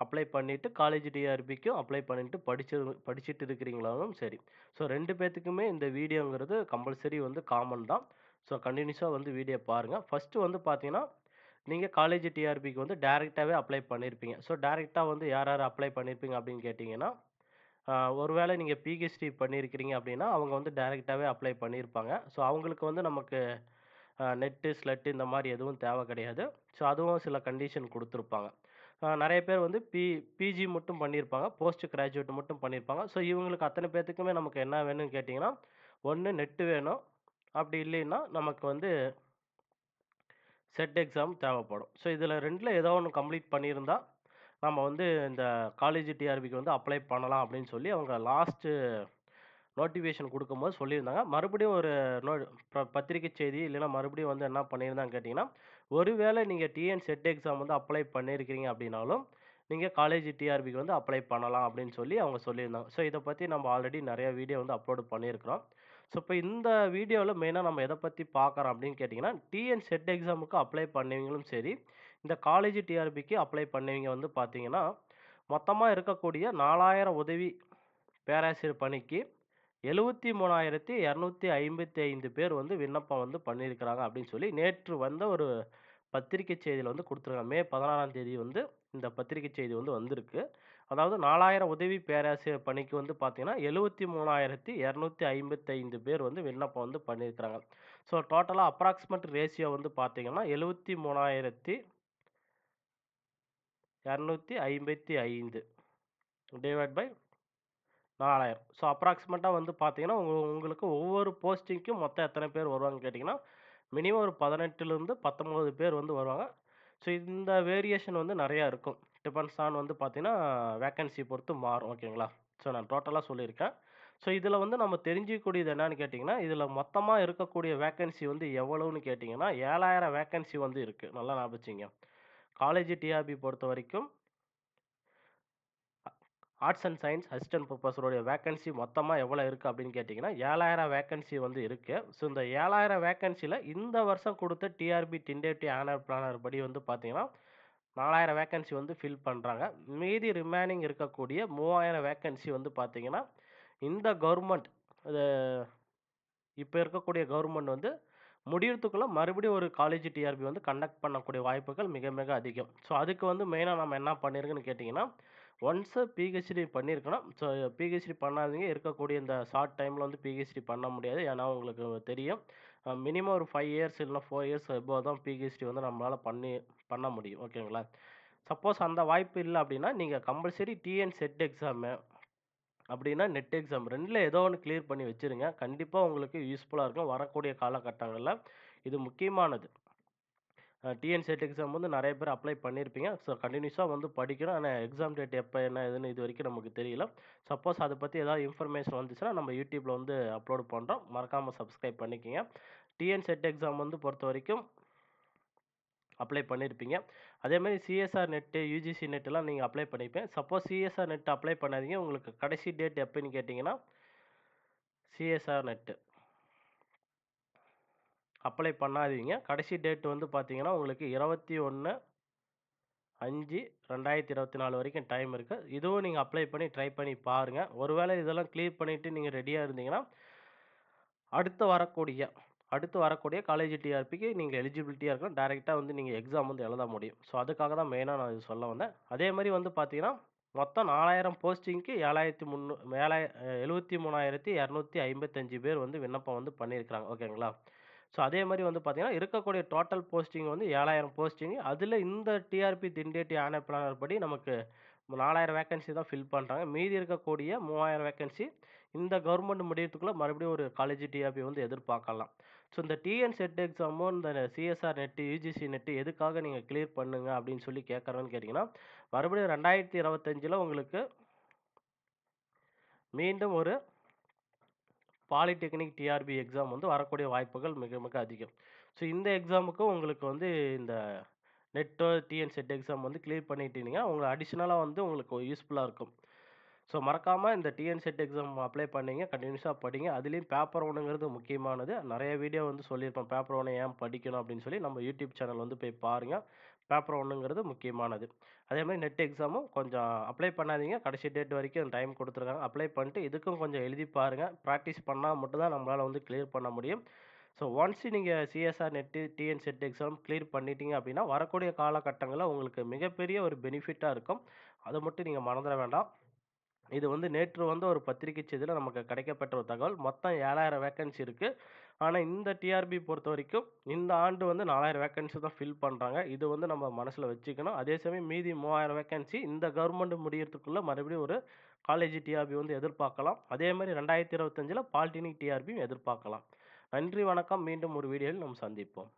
Apply பண்ணிவிட்டு college டிஆர்பிக்கும் apply பண்ணிவிட்டு படிச்சு படிச்சுட்டு இருக்கிறீங்களாலும் சரி. ஸோ ரெண்டு பேர்த்துக்குமே இந்த வீடியோங்கிறது கம்பல்சரி வந்து காமன் தான். ஸோ கண்டினியூஸாக வந்து வீடியோ பாருங்கள் ஃபஸ்ட்டு வந்து பார்த்தீங்கன்னா, நீங்கள் காலேஜ் டிஆர்பிக்கு வந்து டேரெக்டாகவே அப்ளை பண்ணியிருப்பீங்க. ஸோ டேரெக்டாக வந்து யார் யார் அப்ளை பண்ணியிருப்பீங்க அப்படின்னு கேட்டிங்கன்னா ஒருவேளை நீங்கள் பிஹெச்டி பண்ணியிருக்கிறீங்க அப்படின்னா, அவங்க வந்து டேரெக்டாகவே அப்ளை பண்ணியிருப்பாங்க. ஸோ அவங்களுக்கு வந்து நமக்கு நெட்டு, ஸ்லெட்டு இந்த மாதிரி எதுவும் தேவை கிடையாது. ஸோ அதுவும் சில கண்டிஷன் கொடுத்துருப்பாங்க நிறைய பேர் வந்து பி பிஜி மட்டும் பண்ணியிருப்பாங்க. போஸ்ட் கிராஜுவேட் மட்டும் பண்ணியிருப்பாங்க. ஸோ இவங்களுக்கு அத்தனை பேர்த்துக்குமே நமக்கு என்ன வேணும்னு கேட்டிங்கன்னா ஒன்று நெட்டு வேணும். அப்படி இல்லைன்னா, நமக்கு வந்து செட் எக்ஸாம் தேவைப்படும். ஸோ இதில் ரெண்டில் ஏதோ ஒன்று கம்ப்ளீட் பண்ணியிருந்தால் நம்ம வந்து இந்த காலேஜ் டிஆர்பிக்கு வந்து அப்ளை பண்ணலாம் அப்படின்னு சொல்லி அவங்க லாஸ்ட்டு நோட்டிஃபிகேஷன் கொடுக்கும்போது சொல்லியிருந்தாங்க. மறுபடியும் ஒரு நோ ப பத்திரிக்கை செய்தி இல்லைன்னா மறுபடியும் வந்து என்ன பண்ணியிருந்தாங்கன்னு கேட்டிங்கன்னா ஒருவேளை நீங்கள் டிஎன் செட் எக்ஸாம் வந்து அப்ளை பண்ணியிருக்கிறீங்க அப்படின்னாலும், நீங்கள் காலேஜ் டிஆர்பிக்கு வந்து அப்ளை பண்ணலாம் அப்படின்னு சொல்லி அவங்க சொல்லியிருந்தாங்க. ஸோ இதை பற்றி நம்ம ஆல்ரெடி நிறைய வீடியோ வந்து அப்லோட் பண்ணியிருக்கிறோம். ஸோ இப்போ இந்த வீடியோவில் மெயினாக நம்ம எதை பற்றி பார்க்குறோம் அப்படின்னு கேட்டிங்கன்னா டிஎன் செட் எக்ஸாமுக்கு அப்ளை பண்ணவங்களும் சரி, இந்த காலேஜ் டிஆர்பிக்கு அப்ளை பண்ணவங்க வந்து பார்த்தீங்கன்னா, மொத்தமாக இருக்கக்கூடிய 4000 உதவி பேராசிரியர் பணிக்கு 73,255 பேர் வந்து விண்ணப்பம் வந்து பண்ணியிருக்கிறாங்க அப்படின்னு சொல்லி நேற்று வந்த ஒரு பத்திரிக்கை செய்தியில் வந்து கொடுத்துருக்காங்க மே 16ஆம் தேதி வந்து இந்த பத்திரிக்கை செய்தி வந்து வந்திருக்கு. அதாவது 4000 உதவி பேராசிரியர் பணிக்கு வந்து பார்த்தீங்கன்னா, 73,255 பேர் வந்து விண்ணப்பம் வந்து பண்ணியிருக்கிறாங்க. ஸோ டோட்டலாக அப்ராக்சிமேட் ரேஷியோ வந்து பார்த்தீங்கன்னா, 73,255 டிவைட் பை 4000. ஸோ அப்ராக்ஸிமேட்டா வந்து பார்த்தீங்கன்னா, உங்க உங்களுக்கு ஒவ்வொரு போஸ்டிங்க்கும் மொத்தம் எத்தன பேர் வருவாங்கன்னு கேட்டீங்கன்னா, மினிமம் ஒரு 18லிருந்து 19 பேர் வந்து வருவாங்க. ஸோ இந்த வேரியேஷன் வந்து நெறையா இருக்கும். டிபெண்ட்ஸ் ஆன் வந்து பார்த்தீங்கன்னா, வேக்கன்சி பொறுத்து மாறும். ஓகேங்களா? ஸோ நான் டோட்டலா சொல்லியிருக்கேன். ஸோ இதுல வந்து நம்ம தெரிஞ்சுக்கக்கூடியது என்னன்னு கேட்டீங்கன்னா, இதுல மொத்தமா இருக்கக்கூடிய வேக்கன்சி வந்து எவ்வளவுன்னு கேட்டீங்கன்னா, 7000 வேக்கன்சி வந்து இருக்கு. நல்லா ஞாபகம் வச்சுக்கங்க. காலேஜ் டிஆர்பி பொறுத்தவரைக்கும் ஆர்ட்ஸ் அண்ட் சயின்ஸ் அசிஸ்டன்ட் ப்ரொஃபஸருடைய வேக்கன்சி மொத்தமாக எவ்வளோ இருக்குது அப்படின்னு கேட்டிங்கன்னா ஏழாயிரம் வேக்கன்சி வந்து இருக்குது ஸோ இந்த ஏழாயிரம் வேக்கன்சியில் இந்த வருஷம் கொடுத்த டிஆர்பி டிண்டேட்டி ஆனர் பிளானர் படி வந்து பார்த்தீங்கன்னா, 4000 வேக்கன்சி வந்து ஃபில் பண்ணுறாங்க மீதி ரிமைனிங் இருக்கக்கூடிய 3000 வேக்கன்சி வந்து பார்த்தீங்கன்னா, இந்த கவர்மெண்ட் இப்போ இருக்கக்கூடிய கவர்மெண்ட் வந்து முடியறதுக்குள்ள மறுபடியும் ஒரு காலேஜ் டிஆர்பி வந்து கண்டக்ட் பண்ணக்கூடிய வாய்ப்புகள் மிக மிக அதிகம். ஸோ அதுக்கு வந்து மெயினாக நம்ம என்ன பண்ணியிருக்குன்னு கேட்டிங்கன்னா ஒன்ஸ் பிஹெச்டி பண்ணியிருக்கணும். ஸோ பிஹெச்டி பண்ணாதவங்க இருக்கக்கூடிய இந்த ஷார்ட் டைமில் வந்து பிஹெச்டி பண்ண முடியாது. ஏன்னா உங்களுக்கு தெரியும். மினிமம் ஒரு ஃபைவ் இயர்ஸ் இல்லைனா ஃபோர் இயர்ஸ் அபோவ் தான் பிஹெச்டி வந்து நம்மளால் பண்ணி பண்ண முடியும். ஓகேங்களா? சப்போஸ் அந்த வாய்ப்பு இல்லை அப்படின்னா, நீங்கள் கம்பல்சரி டிஎன் செட் எக்ஸாமு அப்படின்னா நெட் எக்ஸாம் ரெண்டில் ஏதோ ஒன்று கிளியர் பண்ணி வச்சுருங்க. கண்டிப்பாக உங்களுக்கு யூஸ்ஃபுல்லாக இருக்கும். வரக்கூடிய காலகட்டங்களில் இது முக்கியமானது. அ எக்ஸாம் வந்து நிறைய பேர் அப்ளை பண்ணியிருப்பீங்க. ஸோ கண்டினியூஸாக வந்து படிக்கணும். ஆனால் எக்ஸாம் டேட் எப்போ என்ன ஏதுன்னு இதுவரைக்கும் நமக்கு தெரியல. சப்போஸ் அதை பற்றி ஏதாவது இன்ஃபர்மேஷன் வந்துச்சுன்னா, நம்ம யூடியூப்பில் வந்து அப்லோட் பண்ணுறோம் மறக்காமல் சப்ஸ்கிரைப் பண்ணிக்கோங்க டிஎன் செட் எக்ஸாம் வந்து பொறுத்த வரைக்கும் அப்ளை பண்ணியிருப்பீங்க. அதே மாதிரி சிஎஸ்ஆர் நெட்டு, யூஜிசி நெட்லாம் நீங்கள் அப்ளை பண்ணிப்பேன் சப்போஸ் சிஎஸ்ஆர் நெட் அப்ளை பண்ணாதீங்க. உங்களுக்கு கடைசி டேட் எப்போன்னு கேட்டிங்கன்னா சிஎஸ்ஆர் நெட்டு அப்ளை பண்ணாதீங்க. கடைசி டேட் வந்து பார்த்தீங்கன்னா, உங்களுக்கு 21/5/2024 வரைக்கும் டைம் இருக்குது இதுவும் நீங்கள் அப்ளை பண்ணி ட்ரை பண்ணி பாருங்கள் ஒருவேளை இதெல்லாம் கிளியர் பண்ணிவிட்டு நீங்கள் ரெடியாக இருந்தீங்கன்னா, அடுத்து வரக்கூடிய அடுத்து வரக்கூடிய காலேஜ் டிஆர்பிக்கு நீங்கள் எலிஜிபிலிட்டியாக இருக்கலாம் டேரெக்டாக வந்து நீங்கள் எக்ஸாம் வந்து எழுத முடியும். ஸோ அதுக்காக தான் மெயினாக நான் இது சொல்ல வந்தேன். அதே மாதிரி வந்து பார்த்தீங்கன்னா, மொத்தம் 4000 போஸ்டிங்க்கு ஏழாயிரத்தி முன்னூறு ஏழாயிரம் எழுபத்தி மூணாயிரத்தி இரநூத்தி ஐம்பத்தஞ்சு பேர் வந்து விண்ணப்பம் வந்து பண்ணியிருக்கிறாங்க. ஓகேங்களா? ஸோ அதே மாதிரி வந்து பார்த்தீங்கன்னா, இருக்கக்கூடிய டோட்டல் போஸ்டிங் வந்து 7000 போஸ்டிங். அதில் இந்த டிஆர்பி திண்டேட்டி ஆன பிளானர் படி நமக்கு 4000 வேக்கன்சி தான் ஃபில் பண்ணுறாங்க மீதி இருக்கக்கூடிய 3000 வேக்கன்சி இந்த கவர்மெண்ட் முடியறதுக்குள்ளே மறுபடியும் ஒரு காலேஜ் டிஆர்பி வந்து எதிர்பார்க்கலாம். ஸோ இந்த டிஎன் செட் எக்ஸாமும், இந்த சிஎஸ்ஆர் நெட்டு, யூஜிசி நெட்டு எதுக்காக நீங்கள் கிளியர் பண்ணுங்க அப்படின்னு சொல்லி கேட்கறேன்னு கேட்டிங்கன்னா மறுபடியும் 2025ல உங்களுக்கு மீண்டும் ஒரு பாலிடெக்னிக் டிஆர்பி எக்ஸாம் வந்து வரக்கூடிய வாய்ப்புகள் மிக மிக அதிகம். ஸோ இந்த எக்ஸாமுக்கும் உங்களுக்கு வந்து இந்த நெட்டோ, டிஎன் செட் எக்ஸாம் வந்து கிளியர் பண்ணிட்டீங்கன்னா, உங்களுக்கு அடிஷ்னலாக வந்து உங்களுக்கு யூஸ்ஃபுல்லாக இருக்கும். ஸோ மறக்காமல் இந்த டிஎன் செட் எக்ஸாம் அப்ளை பண்ணீங்க. கண்டினியூஸாக படிங்க. அதுலேயும் பேப்பர் ஒன்றுங்கிறது முக்கியமானது. நிறைய வீடியோ வந்து சொல்லியிருப்பேன். பேப்பர் ஒன்று ஏன் படிக்கணும் அப்படின்னு சொல்லி நம்ம யூடியூப் சேனல் வந்து போய் பாருங்க. பேப்பர் ஒன்றுங்கிறது முக்கியமானது. அதே மாதிரி நெட் எக்ஸாமும் கொஞ்சம் அப்ளை பண்ணாதீங்க. கடைசி டேட் வரைக்கும் டைம் கொடுத்துருக்காங்க அப்ளை பண்ணிட்டு இதுக்கும் கொஞ்சம் எழுதி பாருங்க. ப்ராக்டிஸ் பண்ணால் மட்டும் தான் வந்து கிளியர் பண்ண முடியும். ஸோ ஒன்ஸ் நீங்கள் CSR, NET, TN SET exam clear பண்ணிட்டீங்க அப்படின்னா, வரக்கூடிய காலகட்டங்களில் உங்களுக்கு மிகப்பெரிய ஒரு பெனிஃபிட்டாக இருக்கும். அதை மட்டும் நீங்கள் மறந்துட வேண்டாம். இது வந்து நேற்று வந்து ஒரு பத்திரிகை செய்தியில் நமக்கு கிடைக்கப்பெற்ற ஒரு தகவல். மொத்தம் 7000 வேக்கன்சி இருக்குது ஆனால் இந்த டிஆர்பி பொறுத்த வரைக்கும் இந்த ஆண்டு வந்து 4000 வேக்கன்சி தான் ஃபில் பண்ணுறாங்க இது வந்து நம்ம மனசில் வச்சுக்கணும். அதே சமயம் மீதி 3000 வேக்கன்சி இந்த கவர்மெண்ட் முடியறதுக்குள்ளே மறுபடியும் ஒரு காலேஜ் டிஆர்பி வந்து எதிர்பார்க்கலாம். அதே மாரி 2025ல பாலிடெக்னிக் டிஆர்பியும் எதிர்பார்க்கலாம். நன்றி, வணக்கம். மீண்டும் ஒரு வீடியோவில் நாம் சந்திப்போம்.